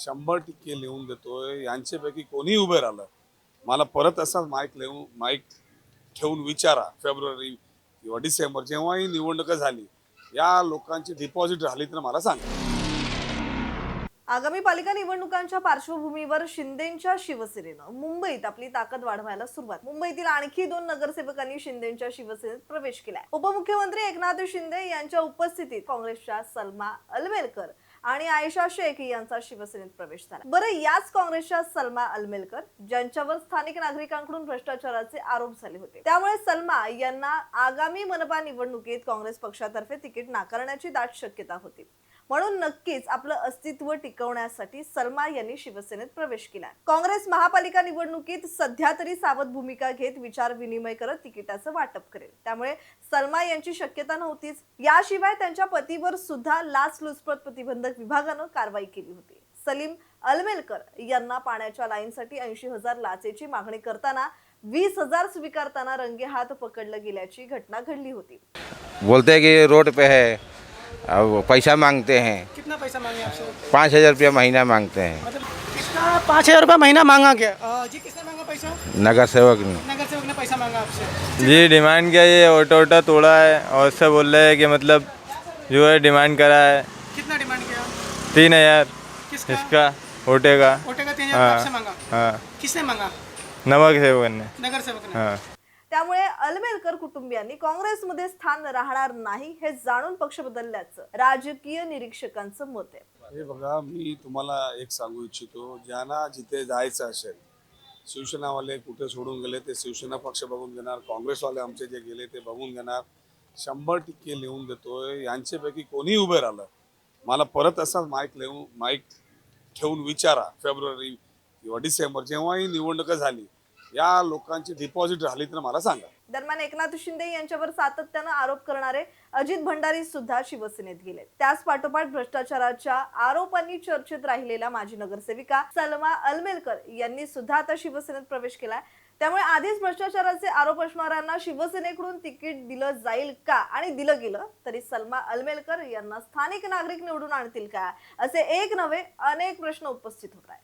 शंभर टक्के लिहून देतोय. यांच्यापैकी कोणी उभे राहिलं मला परत असाच माईक लिहून माईक ठेवून विचारा. फेब्रुवारी किंवा डिसेंबर जेव्हा ही निवडणुका झाली या लोकांची डिपॉझिट राहिली तर मला सांगा. आगामी पालिका निवडणुकांच्या पार्श्वभूमीवर शिंदेच्या शिवसेनेनं मुंबईत आपली ताकद वाढवायला सुरुवात. मुंबईतील आणखी दोन नगरसेवकांनी शिंदेच्या शिवसेनेत प्रवेश केलाय. उपमुख्यमंत्री एकनाथ शिंदे यांच्या उपस्थितीत काँग्रेसच्या सलमा अलवेलकर आणि आयशा शेख यांचा शिवसेनेत प्रवेश झाला. बरं याच काँग्रेसच्या सलमा अलमेलकर ज्यांच्यावर स्थानिक नागरिकांकडून भ्रष्टाचाराचे आरोप झाले होते. त्यामुळे सलमा यांना आगामी मनपा निवडणुकीत काँग्रेस पक्षातर्फे तिकीट नाकारण्याची दाट शक्यता होती. म्हणून नक्कीच आपलं अस्तित्व टिकवण्यासाठी सलमा यांनी शिवसेनेत प्रवेश केला. काँग्रेस महापालिका निवडणुकीत सध्या तरी सावध भूमिका घेत विचार विनिमय करत तिकिटाचं वाटप करेल. त्यामुळे सलमा यांची शक्यता नव्हतीच. याशिवाय त्यांच्या पतीवर सुद्धा लाचलुचपत प्रतिबंधक विभागानं कारवाई केली होती. सलीम अलमेलकर यांना पाण्याच्या लाईनसाठी ऐंशी हजार लाचेची मागणी करताना वीस हजार स्वीकारताना रंगे हात पकडलं गेल्याची घटना घडली होती. बोलते की रोड पे है. अब पैसा मांगते हैं। कितना पैसा मांगे आपसे? पाँच हज़ार रुपया महीना मांगते हैं। मतलब किसका पाँच हज़ार रुपया महीना मांगा क्या? जी किसने मांगा पैसा? नगर सेवक ने। नगर सेवक ने पैसा मांगा आपसे। जी डिमांड किया ये ऑटो ऑटो तोड़ा है और उससे बोल रहे हैं कि मतलब जो है डिमांड करा है। कितना डिमांड किया? तीन हज़ार। किसका? इसका ओटे का। ओटे का तीन हज़ार हाँ मांगा? हाँ। किसने मांगा? नमक सेवक ने। नगर सेवक ने। हाँ। त्यामुळे अलमेलकर कुटुंबियांनी काँग्रेसमध्ये स्थान राहणार नाही हे जाणून पक्ष बदलल्याचं राजकीय निरीक्षकांचं मत आहे. हे बघा मी तुम्हाला एक सांगू इच्छितो ज्यांना जिथे जायचं असेल शिवसेनावाले कुठे सोडून गेले ते शिवसेना पक्ष बघून घेणार काँग्रेसवाले आमचे जे गेले ते बघून घेणार. शंभर टक्के लिहून देतोय यांच्यापैकी कोणी उभे राहिलं मला परत असाच माईक लिहून माईक ठेवून विचारा फेब्रुवारी किंवा डिसेंबर जेव्हाही निवडणुका झाली या लोकांची डिपॉझिट राहिली तर मला सांगा. दरम्यान एकनाथ शिंदे यांच्यावर सातत्यानं आरोप करणारे अजित भंडारी सुद्धा शिवसेनेत गेले त्याच पाठोपाठ भ्रष्टाचाराच्या आरोपांनी चर्चेत राहिलेल्या माजी नगरसेविका सलमा अलमेलकर यांनी सुद्धा आता शिवसेनेत प्रवेश केलाय. त्यामुळे आधीच भ्रष्टाचाराचे आरोप असणाऱ्यांना शिवसेनेकडून तिकीट दिलं जाईल का आणि दिलं गेलं तरी सलमा अलमेलकर यांना स्थानिक नागरिक निवडून आणतील का? असे एक नव्हे अनेक प्रश्न उपस्थित होत आहेत.